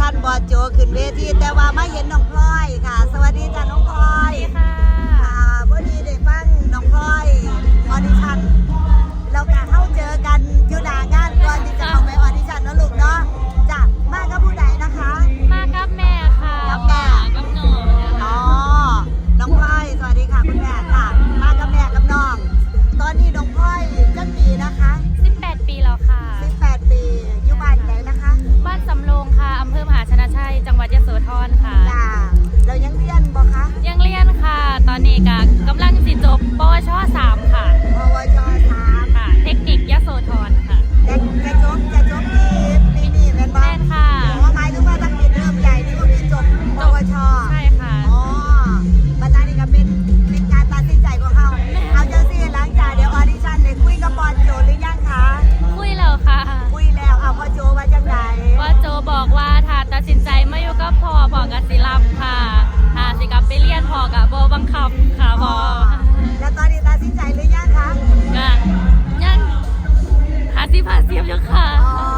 ท่านบอโจขึ้นเวทีแต่ว่าไม่เห็นน้องพลอยค่ะ สวัสดีจ้าน้องพล Vegas. 人看。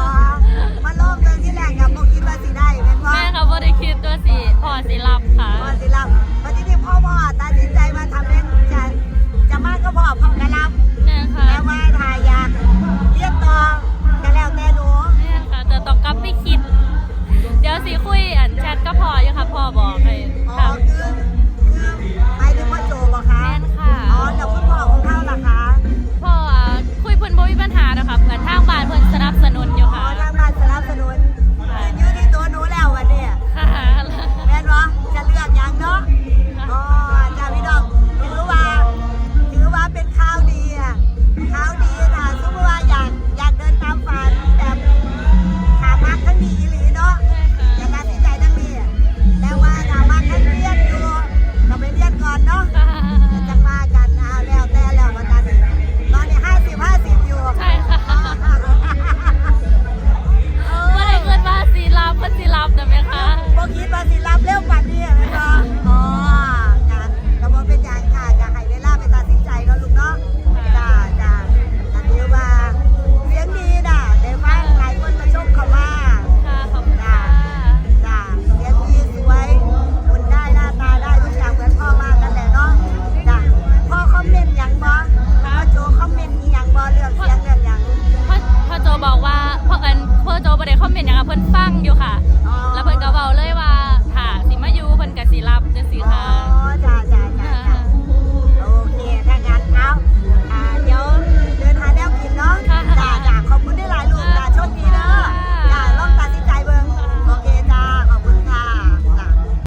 อ哈。